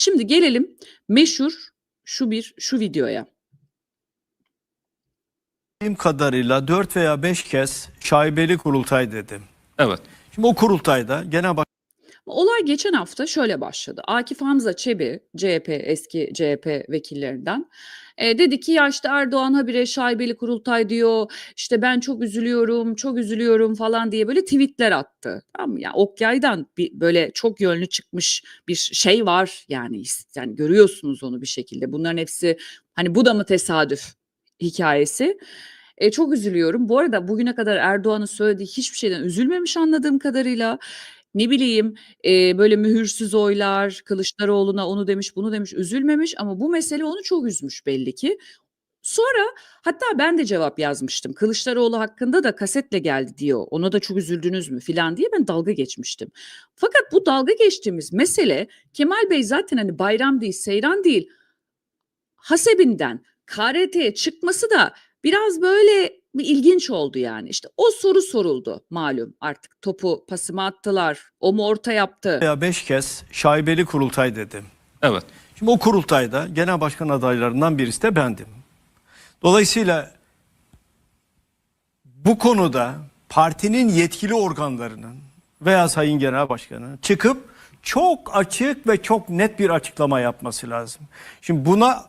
Şimdi gelelim meşhur şu bir şu videoya. Bildiğim kadarıyla 4 veya 5 kez şaibeli kurultay dedim. Evet. Şimdi o kurultayda genel bak Olay geçen hafta şöyle başladı. Akif Hamza Çebi, CHP eski CHP vekillerinden e, dedi ki ya işte Erdoğan habire şaibeli kurultay diyor. İşte ben çok üzülüyorum, çok üzülüyorum falan diye böyle tweetler attı. Tamam mı? Yani ok yaydan bir böyle çok yönlü çıkmış bir şey var yani yani görüyorsunuz onu bir şekilde. Bunların hepsi hani bu da mı tesadüf hikayesi. E, çok üzülüyorum. Bu arada bugüne kadar Erdoğan'ın söylediği hiçbir şeyden üzülmemiş anladığım kadarıyla. Ne bileyim e, böyle mühürsüz oylar, Kılıçdaroğlu'na onu demiş bunu demiş üzülmemiş ama bu mesele onu çok üzmüş belli ki. Sonra hatta ben de cevap yazmıştım. Kılıçdaroğlu hakkında da kasetle geldi diyor. Ona da çok üzüldünüz mü filan diye ben dalga geçmiştim. Fakat bu dalga geçtiğimiz mesele Kemal Bey zaten hani bayram değil, seyran değil. Hasebinden KRT'ye çıkması da biraz böyle bir ilginç oldu yani. İşte o soru soruldu malum artık topu pasıma attılar. O mu orta yaptı? veya 5 kez şaibeli kurultay dedim. Evet. Şimdi o kurultayda genel başkan adaylarından birisi de bendim. Dolayısıyla bu konuda partinin yetkili organlarının veya Sayın Genel Başkanı çıkıp çok açık ve çok net bir açıklama yapması lazım. Şimdi buna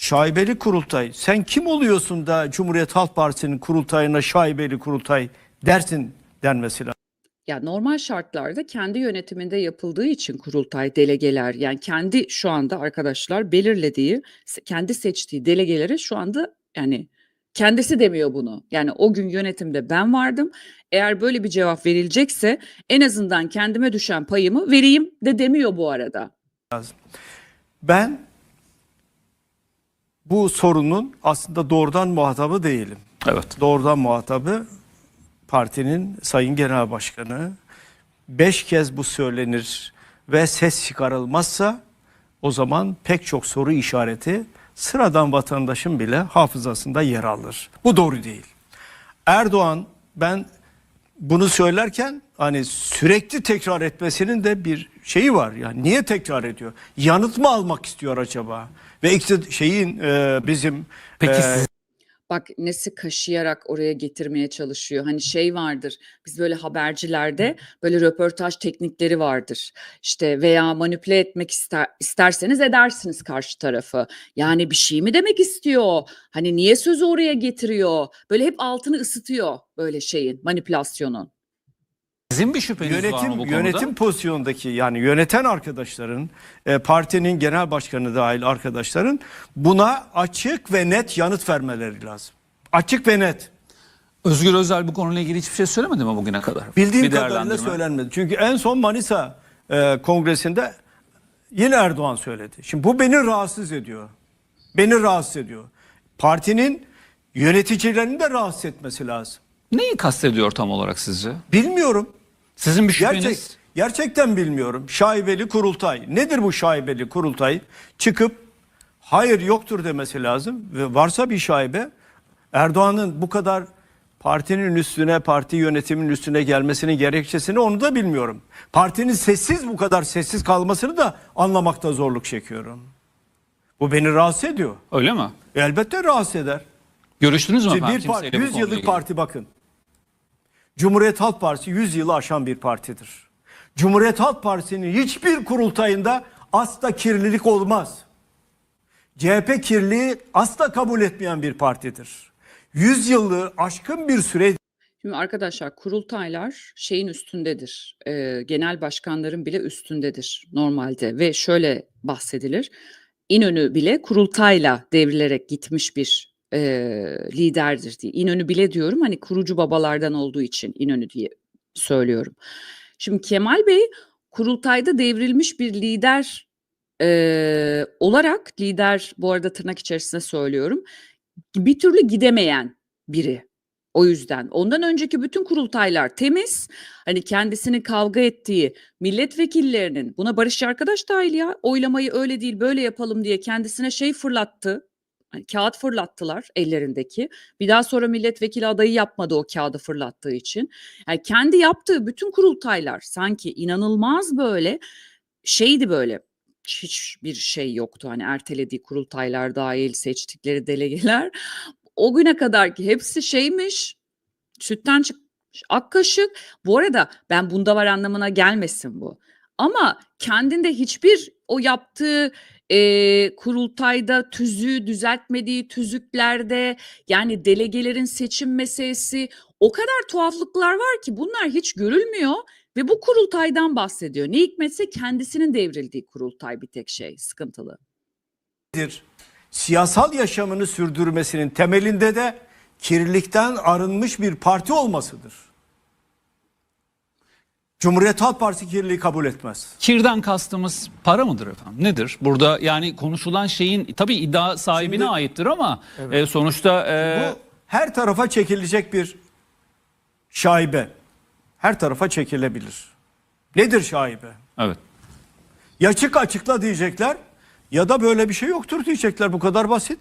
şaibeli kurultay sen kim oluyorsun da Cumhuriyet Halk Partisi'nin kurultayına şaibeli kurultay dersin denmesi lazım. Ya normal şartlarda kendi yönetiminde yapıldığı için kurultay delegeler yani kendi şu anda arkadaşlar belirlediği kendi seçtiği delegelere şu anda yani kendisi demiyor bunu. Yani o gün yönetimde ben vardım. Eğer böyle bir cevap verilecekse en azından kendime düşen payımı vereyim de demiyor bu arada. Ben bu sorunun aslında doğrudan muhatabı değilim. Evet. Doğrudan muhatabı partinin sayın genel başkanı. Beş kez bu söylenir ve ses çıkarılmazsa o zaman pek çok soru işareti sıradan vatandaşın bile hafızasında yer alır. Bu doğru değil. Erdoğan ben bunu söylerken hani sürekli tekrar etmesinin de bir şeyi var. Yani niye tekrar ediyor? Yanıt mı almak istiyor acaba? Ve iktid- şeyin e, bizim Peki e, siz Bak nesi kaşıyarak oraya getirmeye çalışıyor. Hani şey vardır. Biz böyle habercilerde böyle röportaj teknikleri vardır. İşte veya manipüle etmek ister, isterseniz edersiniz karşı tarafı. Yani bir şey mi demek istiyor? Hani niye sözü oraya getiriyor? Böyle hep altını ısıtıyor böyle şeyin manipülasyonun. Sizin bir şüpheniz var mı bu yönetim konuda? yönetim pozisyondaki yani yöneten arkadaşların e, partinin genel başkanı dahil arkadaşların buna açık ve net yanıt vermeleri lazım. Açık ve net. Özgür Özel bu konuyla ilgili hiçbir şey söylemedi mi bugüne kadar? Bildiğim Bir kadarıyla değerlendirme. söylenmedi. Çünkü en son Manisa e, kongresinde yine Erdoğan söyledi. Şimdi bu beni rahatsız ediyor. Beni rahatsız ediyor. Partinin yöneticilerini de rahatsız etmesi lazım. Neyi kastediyor tam olarak sizce? Bilmiyorum. Sizin bir şüpheniz Gerçek, gerçekten bilmiyorum. Şaibeli kurultay. Nedir bu şaibeli kurultay? Çıkıp hayır yoktur demesi lazım. Ve varsa bir şaibe Erdoğan'ın bu kadar partinin üstüne, parti yönetiminin üstüne gelmesinin gerekçesini onu da bilmiyorum. Partinin sessiz bu kadar sessiz kalmasını da anlamakta zorluk çekiyorum. Bu beni rahatsız ediyor. öyle mi? Elbette rahatsız eder. Görüştünüz mü Şimdi bir bu 100 konuyla yıllık ilgili? parti bakın. Cumhuriyet Halk Partisi 100 yılı aşan bir partidir. Cumhuriyet Halk Partisi'nin hiçbir kurultayında asla kirlilik olmaz. CHP kirliliği asla kabul etmeyen bir partidir. 100 yıllığı aşkın bir süre Şimdi arkadaşlar kurultaylar şeyin üstündedir. Eee, genel başkanların bile üstündedir normalde ve şöyle bahsedilir. İnönü bile kurultayla devrilerek gitmiş bir eee, liderdir diye. İnönü bile diyorum hani kurucu babalardan olduğu için İnönü diye söylüyorum. Şimdi Kemal Bey kurultayda devrilmiş bir lider eee, olarak lider bu arada tırnak içerisinde söylüyorum bir türlü gidemeyen biri. O yüzden ondan önceki bütün kurultaylar temiz. Hani kendisini kavga ettiği milletvekillerinin buna Barış arkadaş dahil ya oylamayı öyle değil böyle yapalım diye kendisine şey fırlattı. Hani kağıt fırlattılar ellerindeki. Bir daha sonra milletvekili adayı yapmadı o kağıdı fırlattığı için. Yani kendi yaptığı bütün kurultaylar sanki inanılmaz böyle şeydi böyle hiçbir şey yoktu. Hani ertelediği kurultaylar dahil, seçtikleri delegeler. O güne kadar ki hepsi şeymiş, sütten çıkmış, ak kaşık. Bu arada ben bunda var anlamına gelmesin bu. Ama kendinde hiçbir o yaptığı eee, kurultayda tüzüğü düzeltmediği tüzüklerde yani delegelerin seçim meselesi o kadar tuhaflıklar var ki bunlar hiç görülmüyor ve bu kurultaydan bahsediyor. Ne hikmetse kendisinin devrildiği kurultay bir tek şey sıkıntılı. Siyasal yaşamını sürdürmesinin temelinde de kirlilikten arınmış bir parti olmasıdır. Cumhuriyet Halk Partisi kirliliği kabul etmez. Kirden kastımız para mıdır efendim? Nedir? Burada yani konuşulan şeyin tabii iddia sahibine Şimdi- aittir ama e, sonuçta e, Bu her tarafa çekilecek bir şaibe. Her tarafa çekilebilir. Nedir şaibe? evet. Ya çık açıkla diyecekler ya da böyle bir şey yoktur diyecekler. Bu kadar basit.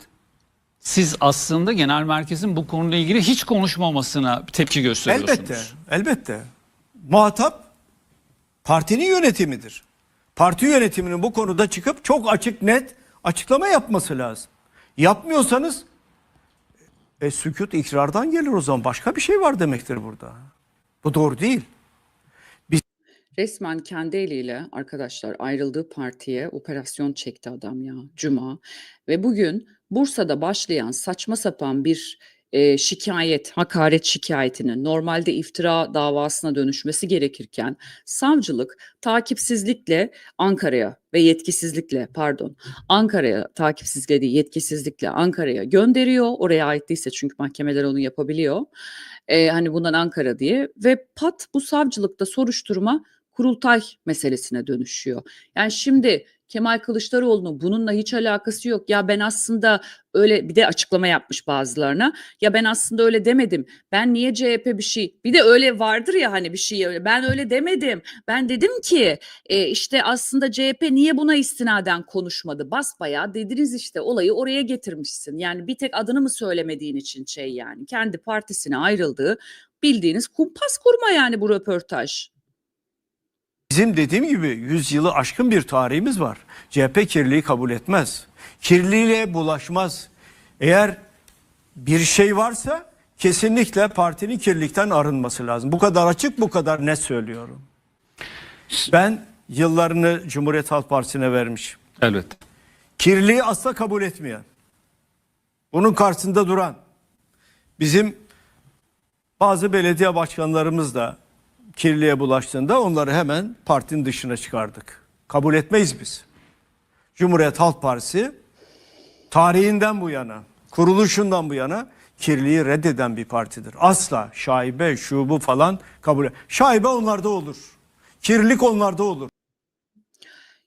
Siz aslında genel merkezin bu konuyla ilgili hiç konuşmamasına tepki gösteriyorsunuz. Elbette, elbette. Muhatap partinin yönetimidir. Parti yönetiminin bu konuda çıkıp çok açık net açıklama yapması lazım. Yapmıyorsanız e, sükut ikrardan gelir o zaman. Başka bir şey var demektir burada. Bu doğru değil. Resmen kendi eliyle arkadaşlar ayrıldığı partiye operasyon çekti adam ya Cuma ve bugün Bursa'da başlayan saçma sapan bir e, şikayet, hakaret şikayetinin normalde iftira davasına dönüşmesi gerekirken savcılık takipsizlikle Ankara'ya ve yetkisizlikle pardon Ankara'ya takipsizlikle değil yetkisizlikle Ankara'ya gönderiyor. Oraya ait değilse çünkü mahkemeler onu yapabiliyor. E, hani bundan Ankara diye ve pat bu savcılıkta soruşturma kurultay meselesine dönüşüyor. Yani şimdi Kemal Kılıçdaroğlu'nun bununla hiç alakası yok. Ya ben aslında öyle bir de açıklama yapmış bazılarına. Ya ben aslında öyle demedim. Ben niye CHP bir şey? Bir de öyle vardır ya hani bir şey. Ben öyle demedim. Ben dedim ki e, işte aslında CHP niye buna istinaden konuşmadı? Basbayağı dediniz işte olayı oraya getirmişsin. Yani bir tek adını mı söylemediğin için şey yani. Kendi partisine ayrıldığı bildiğiniz kumpas kurma yani bu röportaj. Bizim dediğim gibi 100 yılı aşkın bir tarihimiz var. CHP kirliliği kabul etmez. Kirliliğe bulaşmaz. Eğer bir şey varsa kesinlikle partinin kirlilikten arınması lazım. Bu kadar açık, bu kadar net söylüyorum. Ben yıllarını Cumhuriyet Halk Partisi'ne vermiş. Elbette. Kirliliği asla kabul etmeyen, bunun karşısında duran, bizim bazı belediye başkanlarımız da kirliliğe bulaştığında onları hemen partinin dışına çıkardık. Kabul etmeyiz biz. Cumhuriyet Halk Partisi tarihinden bu yana, kuruluşundan bu yana kirliliği reddeden bir partidir. Asla şaibe, şu bu falan kabul Şaibe onlarda olur. Kirlilik onlarda olur.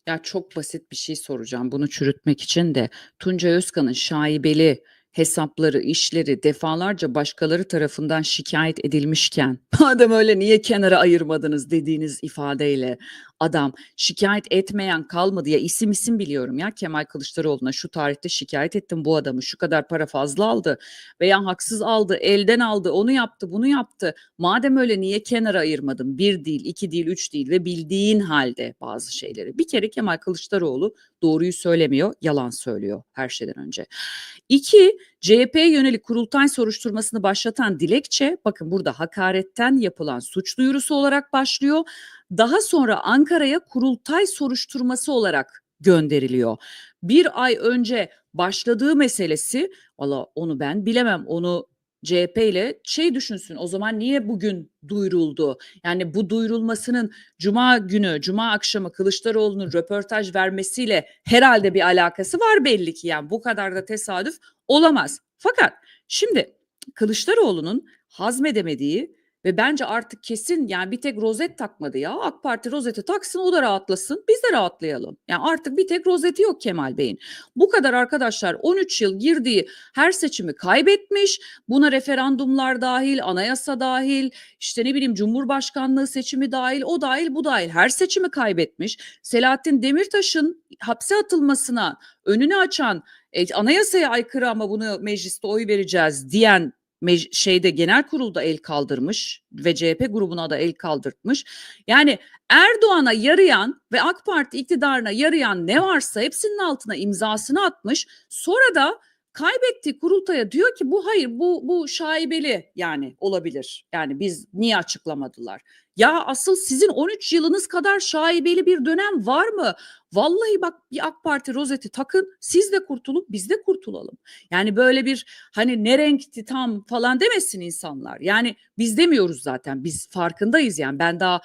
Ya çok basit bir şey soracağım bunu çürütmek için de Tuncay Özkan'ın şaibeli hesapları, işleri defalarca başkaları tarafından şikayet edilmişken madem öyle niye kenara ayırmadınız? dediğiniz ifadeyle adam şikayet etmeyen kalmadı ya isim isim biliyorum ya Kemal Kılıçdaroğlu'na şu tarihte şikayet ettim bu adamı şu kadar para fazla aldı veya haksız aldı elden aldı onu yaptı bunu yaptı madem öyle niye kenara ayırmadın bir değil iki değil üç değil ve bildiğin halde bazı şeyleri bir kere Kemal Kılıçdaroğlu doğruyu söylemiyor yalan söylüyor her şeyden önce. İki, CHP'ye yönelik kurultay soruşturmasını başlatan dilekçe, bakın burada hakaretten yapılan suç duyurusu olarak başlıyor. Daha sonra Ankara'ya kurultay soruşturması olarak gönderiliyor. Bir ay önce başladığı meselesi, valla onu ben bilemem, onu CHP ile şey düşünsün o zaman niye bugün duyuruldu? Yani bu duyurulmasının cuma günü, cuma akşamı Kılıçdaroğlu'nun röportaj vermesiyle herhalde bir alakası var belli ki yani bu kadar da tesadüf olamaz. Fakat şimdi Kılıçdaroğlu'nun hazmedemediği ve bence artık kesin yani bir tek rozet takmadı ya. AK Parti rozeti taksın o da rahatlasın biz de rahatlayalım. Yani artık bir tek rozeti yok Kemal Bey'in. Bu kadar arkadaşlar 13 yıl girdiği her seçimi kaybetmiş. Buna referandumlar dahil, anayasa dahil, işte ne bileyim Cumhurbaşkanlığı seçimi dahil, o dahil, bu dahil her seçimi kaybetmiş. Selahattin Demirtaş'ın hapse atılmasına önünü açan, e, anayasaya aykırı ama bunu mecliste oy vereceğiz diyen şeyde genel kurulda el kaldırmış ve CHP grubuna da el kaldırtmış. Yani Erdoğan'a yarayan ve AK Parti iktidarına yarayan ne varsa hepsinin altına imzasını atmış. Sonra da kaybettiği kurultaya diyor ki bu hayır bu bu şaibeli yani olabilir. Yani biz niye açıklamadılar? Ya asıl sizin 13 yılınız kadar şaibeli bir dönem var mı? Vallahi bak bir AK Parti rozeti takın siz de kurtulup biz de kurtulalım. Yani böyle bir hani ne renkti tam falan demesin insanlar. Yani biz demiyoruz zaten biz farkındayız yani ben daha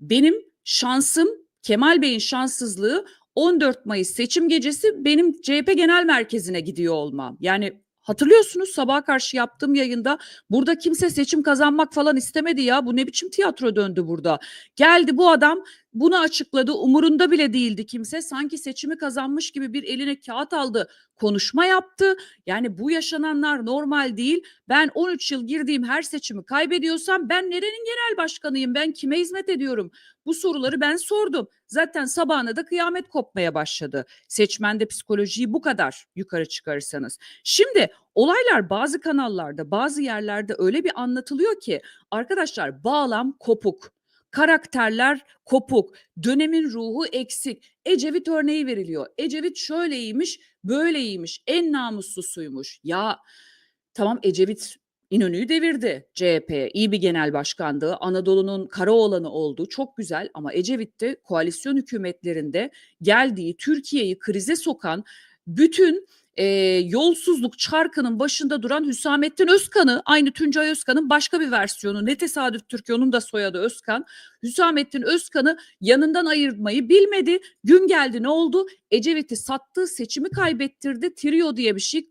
benim şansım Kemal Bey'in şanssızlığı 14 Mayıs seçim gecesi benim CHP Genel Merkezi'ne gidiyor olmam. Yani hatırlıyorsunuz sabaha karşı yaptığım yayında burada kimse seçim kazanmak falan istemedi ya. Bu ne biçim tiyatro döndü burada. Geldi bu adam bunu açıkladı. Umurunda bile değildi kimse. Sanki seçimi kazanmış gibi bir eline kağıt aldı. Konuşma yaptı. Yani bu yaşananlar normal değil. Ben 13 yıl girdiğim her seçimi kaybediyorsam ben nerenin genel başkanıyım? Ben kime hizmet ediyorum? Bu soruları ben sordum. Zaten sabahına da kıyamet kopmaya başladı. Seçmende psikolojiyi bu kadar yukarı çıkarırsanız. Şimdi olaylar bazı kanallarda, bazı yerlerde öyle bir anlatılıyor ki arkadaşlar bağlam kopuk. Karakterler kopuk, dönemin ruhu eksik. Ecevit örneği veriliyor. Ecevit şöyleymiş, böyleymiş, en namuslusuymuş. Ya tamam Ecevit İnönü'yü devirdi CHP. iyi bir genel başkandı. Anadolu'nun kara olanı oldu. Çok güzel ama Ecevit de koalisyon hükümetlerinde geldiği Türkiye'yi krize sokan bütün e, yolsuzluk çarkının başında duran Hüsamettin Özkan'ı aynı Tuncay Özkan'ın başka bir versiyonu ne tesadüf Türkiye onun da soyadı Özkan. Hüsamettin Özkan'ı yanından ayırmayı bilmedi. Gün geldi ne oldu? Ecevit'i sattı, seçimi kaybettirdi. Trio diye bir şey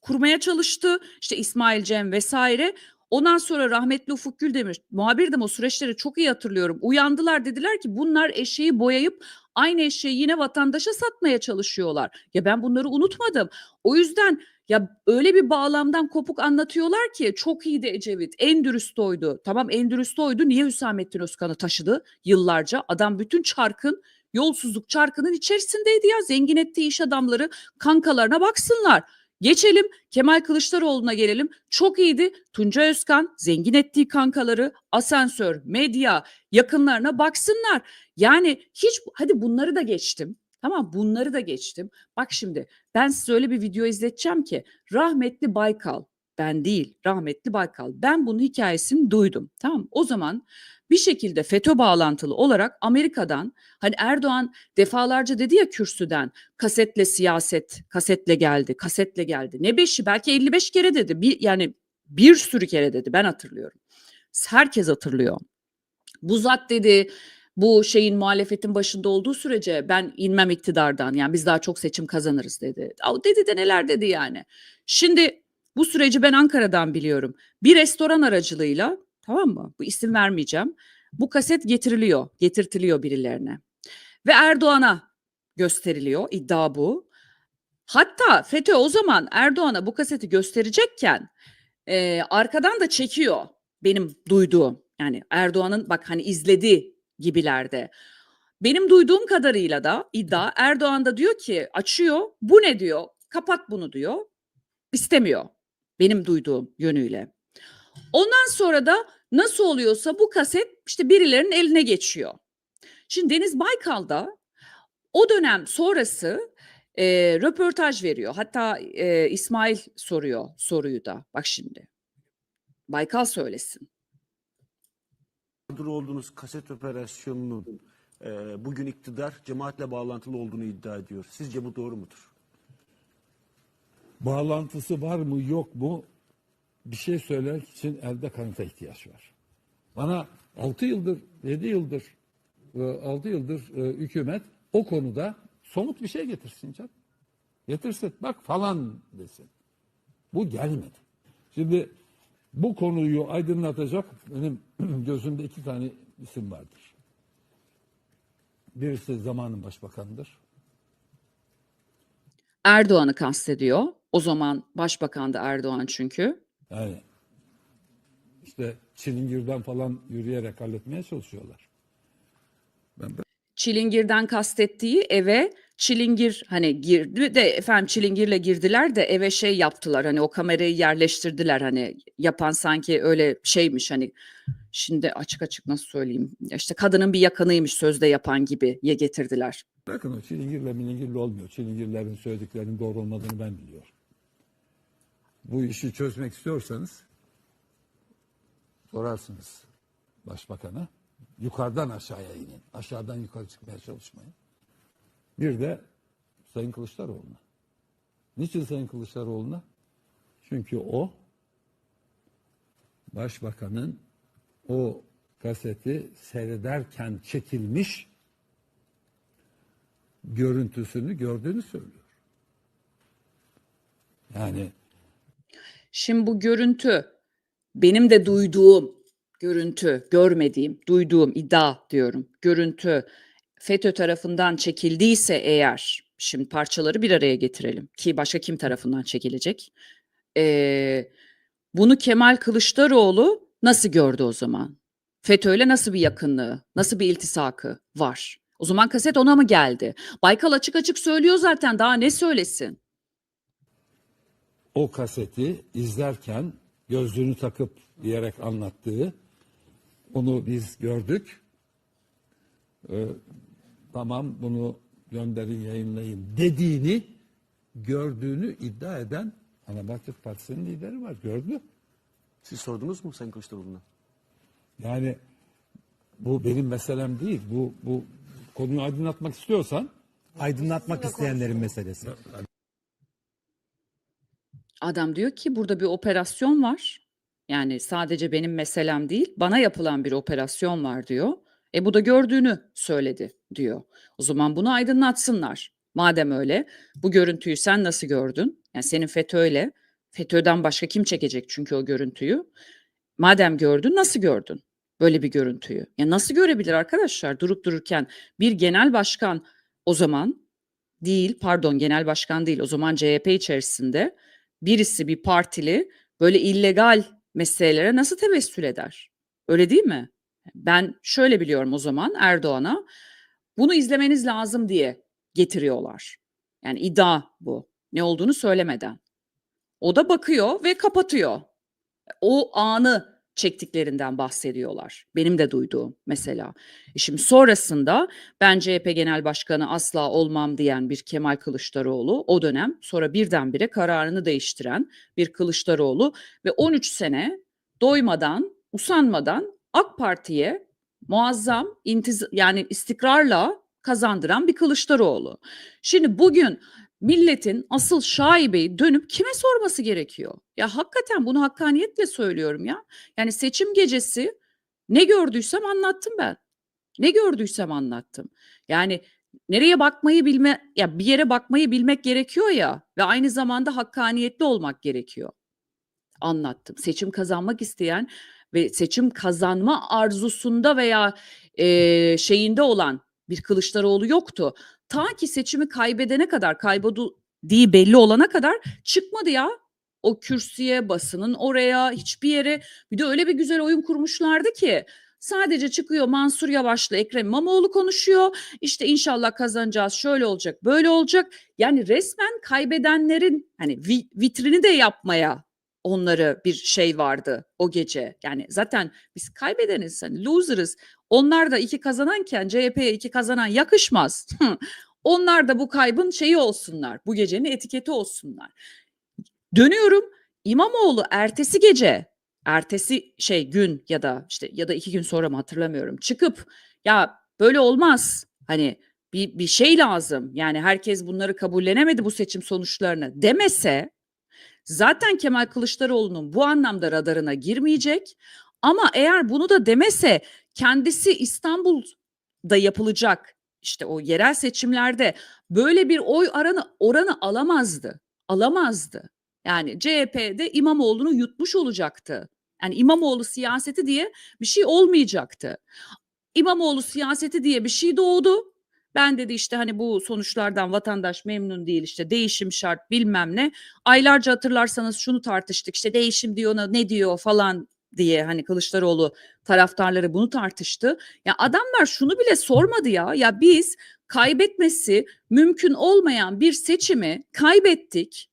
kurmaya çalıştı. İşte İsmail Cem vesaire. Ondan sonra rahmetli Ufuk Güldemir muhabirdim o süreçleri çok iyi hatırlıyorum. Uyandılar dediler ki bunlar eşeği boyayıp aynı eşeği yine vatandaşa satmaya çalışıyorlar. Ya ben bunları unutmadım. O yüzden ya öyle bir bağlamdan kopuk anlatıyorlar ki çok iyiydi Ecevit. En dürüst oydu. Tamam en dürüst oydu. Niye Hüsamettin Özkan'ı taşıdı yıllarca? Adam bütün çarkın yolsuzluk çarkının içerisindeydi ya. Zengin ettiği iş adamları kankalarına baksınlar. Geçelim Kemal Kılıçdaroğlu'na gelelim. Çok iyiydi. Tunca Özkan zengin ettiği kankaları, asansör, medya, yakınlarına baksınlar. Yani hiç hadi bunları da geçtim. Tamam bunları da geçtim. Bak şimdi ben size öyle bir video izleteceğim ki rahmetli Baykal ben değil rahmetli Baykal ben bunun hikayesini duydum. Tamam o zaman bir şekilde FETÖ bağlantılı olarak Amerika'dan hani Erdoğan defalarca dedi ya kürsüden kasetle siyaset kasetle geldi kasetle geldi ne beşi belki 55 kere dedi bir yani bir sürü kere dedi ben hatırlıyorum herkes hatırlıyor bu zat dedi bu şeyin muhalefetin başında olduğu sürece ben inmem iktidardan yani biz daha çok seçim kazanırız dedi. Dedi de neler dedi yani. Şimdi bu süreci ben Ankara'dan biliyorum. Bir restoran aracılığıyla tamam mı? Bu isim vermeyeceğim. Bu kaset getiriliyor, getirtiliyor birilerine. Ve Erdoğan'a gösteriliyor. iddia bu. Hatta FETÖ o zaman Erdoğan'a bu kaseti gösterecekken e, arkadan da çekiyor benim duyduğum. Yani Erdoğan'ın bak hani izledi gibilerde. Benim duyduğum kadarıyla da iddia Erdoğan da diyor ki açıyor bu ne diyor kapat bunu diyor istemiyor benim duyduğum yönüyle. Ondan sonra da nasıl oluyorsa bu kaset işte birilerinin eline geçiyor. Şimdi Deniz Baykal da o dönem sonrası e, röportaj veriyor. Hatta e, İsmail soruyor soruyu da. Bak şimdi. Baykal söylesin. mağdur olduğunuz kaset operasyonunun e, bugün iktidar cemaatle bağlantılı olduğunu iddia ediyor. Sizce bu doğru mudur? Bağlantısı var mı yok mu bir şey söylemek için elde kanıta ihtiyaç var. Bana 6 yıldır, 7 yıldır, 6 yıldır e, hükümet o konuda somut bir şey getirsin canım. Getirsin. Bak falan desin. Bu gelmedi. Şimdi bu konuyu aydınlatacak benim gözümde iki tane isim vardır. Birisi zamanın başbakanıdır. Erdoğan'ı kastediyor. O zaman başbakan da Erdoğan çünkü. Yani işte Çilingir'den falan yürüyerek halletmeye çalışıyorlar. Ben, Çilingir'den kastettiği eve Çilingir hani girdi de efendim çilingirle girdiler de eve şey yaptılar hani o kamerayı yerleştirdiler hani yapan sanki öyle şeymiş hani şimdi açık açık nasıl söyleyeyim işte kadının bir yakınıymış sözde yapan gibi ye getirdiler. Bakın o çilingirle milingirle olmuyor. Çilingirlerin söylediklerinin doğru olmadığını ben biliyorum. Bu işi çözmek istiyorsanız sorarsınız başbakana. Yukarıdan aşağıya inin. Aşağıdan yukarı çıkmaya çalışmayın. Bir de Sayın Kılıçdaroğlu'na. Niçin Sayın Kılıçdaroğlu'na? Çünkü o başbakanın o kaseti seyrederken çekilmiş görüntüsünü gördüğünü söylüyor. Yani Şimdi bu görüntü benim de duyduğum görüntü, görmediğim, duyduğum iddia diyorum. Görüntü FETÖ tarafından çekildiyse eğer, şimdi parçaları bir araya getirelim ki başka kim tarafından çekilecek? Ee, bunu Kemal Kılıçdaroğlu nasıl gördü o zaman? FETÖ'yle nasıl bir yakınlığı, nasıl bir iltisakı var? O zaman kaset ona mı geldi? Baykal açık açık söylüyor zaten daha ne söylesin? o kaseti izlerken gözlüğünü takıp diyerek anlattığı onu biz gördük. Ee, tamam bunu gönderin yayınlayın dediğini gördüğünü iddia eden Anabakır Partisi'nin lideri var gördü. Siz sordunuz mu Sayın Kılıçdaroğlu'na? Yani bu benim meselem değil. Bu bu konuyu aydınlatmak istiyorsan aydınlatmak isteyenlerin meselesi. Adam diyor ki burada bir operasyon var. Yani sadece benim meselem değil, bana yapılan bir operasyon var diyor. E bu da gördüğünü söyledi diyor. O zaman bunu aydınlatsınlar. Madem öyle, bu görüntüyü sen nasıl gördün? Yani senin FETÖ'yle, FETÖ'den başka kim çekecek çünkü o görüntüyü? Madem gördün, nasıl gördün böyle bir görüntüyü? Ya nasıl görebilir arkadaşlar durup dururken bir genel başkan o zaman değil, pardon genel başkan değil, o zaman CHP içerisinde birisi bir partili böyle illegal meselelere nasıl tevessül eder? Öyle değil mi? Ben şöyle biliyorum o zaman Erdoğan'a bunu izlemeniz lazım diye getiriyorlar. Yani iddia bu. Ne olduğunu söylemeden. O da bakıyor ve kapatıyor. O anı çektiklerinden bahsediyorlar. Benim de duyduğum mesela. E Şimdi sonrasında ben CHP Genel Başkanı asla olmam diyen bir Kemal Kılıçdaroğlu o dönem sonra birdenbire kararını değiştiren bir Kılıçdaroğlu ve 13 sene doymadan, usanmadan AK Parti'ye muazzam intiz yani istikrarla kazandıran bir Kılıçdaroğlu. Şimdi bugün milletin asıl şaibeyi dönüp kime sorması gerekiyor? Ya hakikaten bunu hakkaniyetle söylüyorum ya. Yani seçim gecesi ne gördüysem anlattım ben. Ne gördüysem anlattım. Yani nereye bakmayı bilme ya bir yere bakmayı bilmek gerekiyor ya ve aynı zamanda hakkaniyetli olmak gerekiyor. Anlattım. Seçim kazanmak isteyen ve seçim kazanma arzusunda veya eee, şeyinde olan bir Kılıçdaroğlu yoktu. Ta ki seçimi kaybedene kadar, kaybettiği belli olana kadar çıkmadı ya. O kürsüye, basının oraya, hiçbir yere. Bir de öyle bir güzel oyun kurmuşlardı ki. Sadece çıkıyor Mansur Yavaş'la Ekrem İmamoğlu konuşuyor. İşte inşallah kazanacağız, şöyle olacak, böyle olacak. Yani resmen kaybedenlerin hani vi- vitrini de yapmaya onları bir şey vardı o gece. Yani zaten biz kaybedeniz, hani loser'ız. Onlar da iki kazananken CHP'ye iki kazanan yakışmaz. Onlar da bu kaybın şeyi olsunlar. Bu gecenin etiketi olsunlar. Dönüyorum İmamoğlu ertesi gece, ertesi şey gün ya da işte ya da iki gün sonra mı hatırlamıyorum. Çıkıp ya böyle olmaz. Hani bir, bir şey lazım. Yani herkes bunları kabullenemedi bu seçim sonuçlarını demese zaten Kemal Kılıçdaroğlu'nun bu anlamda radarına girmeyecek. Ama eğer bunu da demese kendisi İstanbul'da yapılacak işte o yerel seçimlerde böyle bir oy oranı oranı alamazdı. Alamazdı. Yani CHP'de İmamoğlu'nu yutmuş olacaktı. Yani İmamoğlu siyaseti diye bir şey olmayacaktı. İmamoğlu siyaseti diye bir şey doğdu. Ben dedi işte hani bu sonuçlardan vatandaş memnun değil işte değişim şart bilmem ne. Aylarca hatırlarsanız şunu tartıştık işte değişim diyor ona ne diyor falan diye hani Kılıçdaroğlu taraftarları bunu tartıştı. Ya adamlar şunu bile sormadı ya. Ya biz kaybetmesi mümkün olmayan bir seçimi kaybettik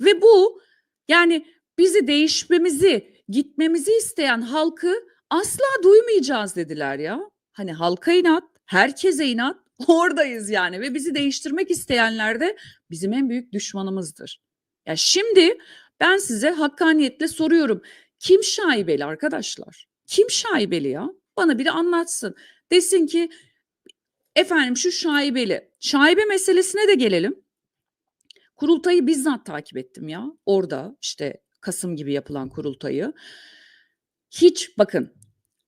ve bu yani bizi değişmemizi, gitmemizi isteyen halkı asla duymayacağız dediler ya. Hani halka inat, herkese inat, oradayız yani ve bizi değiştirmek isteyenler de bizim en büyük düşmanımızdır. Ya şimdi ben size hakkaniyetle soruyorum. Kim şaibeli arkadaşlar? Kim şaibeli ya? Bana biri anlatsın. Desin ki efendim şu şaibeli. Şaibe meselesine de gelelim. Kurultayı bizzat takip ettim ya. Orada işte Kasım gibi yapılan kurultayı. Hiç bakın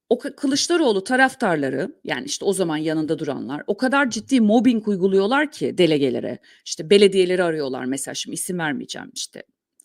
o Kı- Kılıçdaroğlu taraftarları yani işte o zaman yanında duranlar o kadar ciddi mobbing uyguluyorlar ki delegelere. İşte belediyeleri arıyorlar mesela şimdi isim vermeyeceğim işte.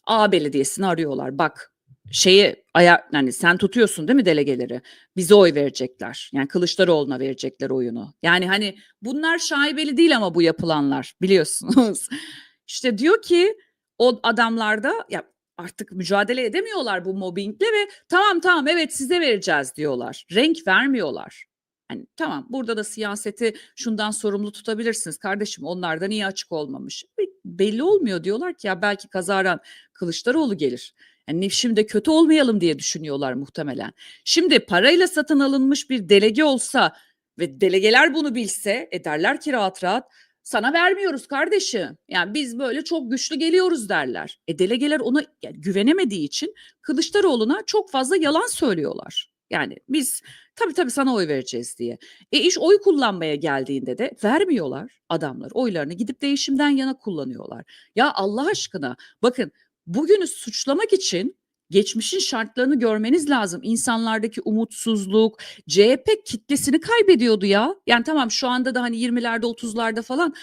A belediyesini arıyorlar. Bak şeyi aya yani sen tutuyorsun değil mi delegeleri? Bize oy verecekler. Yani Kılıçdaroğlu'na verecekler oyunu. Yani hani bunlar şaibeli değil ama bu yapılanlar biliyorsunuz. işte diyor ki o adamlarda ya artık mücadele edemiyorlar bu mobbingle ve tamam tamam evet size vereceğiz diyorlar. Renk vermiyorlar. Hani tamam burada da siyaseti şundan sorumlu tutabilirsiniz kardeşim onlardan iyi açık olmamış. Be- Belli olmuyor diyorlar ki ya belki kazaran Kılıçdaroğlu gelir. Yani şimdi kötü olmayalım diye düşünüyorlar muhtemelen. Şimdi parayla satın alınmış bir delege olsa ve delegeler bunu bilse ederler ki rahat rahat sana vermiyoruz kardeşim. Yani biz böyle çok güçlü geliyoruz derler. E delegeler ona yani güvenemediği için Kılıçdaroğlu'na çok fazla yalan söylüyorlar. Yani biz tabii tabii sana oy vereceğiz diye. E iş oy kullanmaya geldiğinde de vermiyorlar adamlar. Oylarını gidip değişimden yana kullanıyorlar. Ya Allah aşkına bakın bugünü suçlamak için geçmişin şartlarını görmeniz lazım. İnsanlardaki umutsuzluk, CHP kitlesini kaybediyordu ya. Yani tamam şu anda da hani 20'lerde 30'larda falan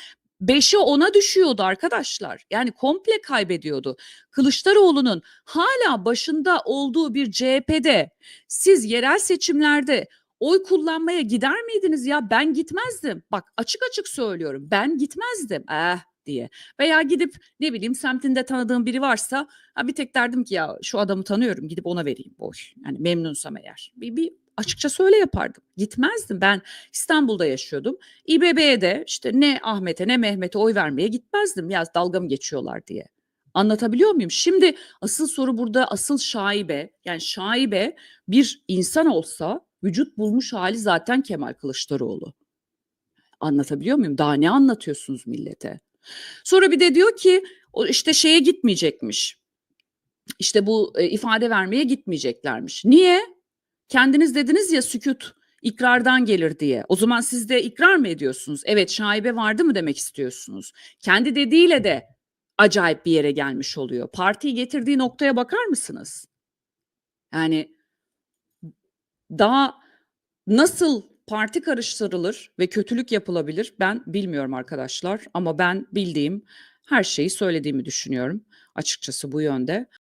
5'e 10'a düşüyordu arkadaşlar. Yani komple kaybediyordu. Kılıçdaroğlu'nun hala başında olduğu bir CHP'de siz yerel seçimlerde oy kullanmaya gider miydiniz ya? Ben gitmezdim. Bak açık açık söylüyorum. Ben gitmezdim. Eh diye. Veya gidip ne bileyim semtinde tanıdığım biri varsa ha bir tek derdim ki ya şu adamı tanıyorum gidip ona vereyim boş. Yani memnunsam eğer. Bir, bir açıkça söyle yapardım. Gitmezdim. Ben İstanbul'da yaşıyordum. İBB'ye de işte ne Ahmet'e ne Mehmet'e oy vermeye gitmezdim. Ya dalga mı geçiyorlar diye. Anlatabiliyor muyum? Şimdi asıl soru burada asıl şaibe yani şaibe bir insan olsa vücut bulmuş hali zaten Kemal Kılıçdaroğlu. Anlatabiliyor muyum? Daha ne anlatıyorsunuz millete? Sonra bir de diyor ki işte şeye gitmeyecekmiş. İşte bu e, ifade vermeye gitmeyeceklermiş. Niye? Kendiniz dediniz ya sükut ikrardan gelir diye. O zaman siz de ikrar mı ediyorsunuz? Evet şaibe vardı mı demek istiyorsunuz? Kendi dediğiyle de acayip bir yere gelmiş oluyor. Partiyi getirdiği noktaya bakar mısınız? Yani daha nasıl parti karıştırılır ve kötülük yapılabilir ben bilmiyorum arkadaşlar ama ben bildiğim her şeyi söylediğimi düşünüyorum açıkçası bu yönde.